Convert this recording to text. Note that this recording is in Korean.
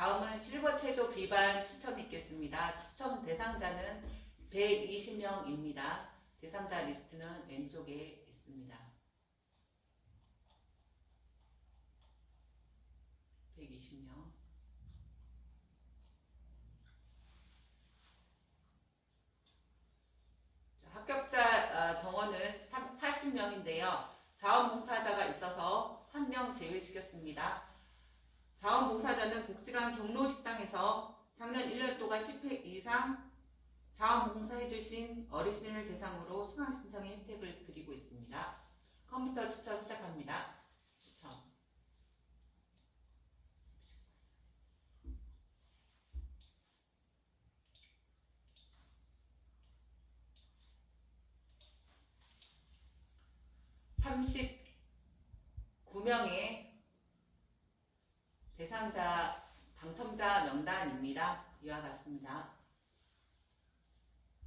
다음은 실버 체조 비반 추첨이 있겠습니다. 추첨 대상자는 120명입니다. 대상자 리스트는 왼쪽에 있습니다. 120명. 합격자 어, 정원은 40명인데요. 자원봉사자가 있어서 한 명 제외시켰습니다. 자원봉사자는 복지관 경로식당에서 작년 1년 동안 10회 이상 자원봉사해주신 어르신을 대상으로 수강신청의 혜택을 드리고 있습니다. 컴퓨터 추첨 시작합니다. 추첨. (39명의) 대상자 당첨자 명단입니다. 이와 같습니다.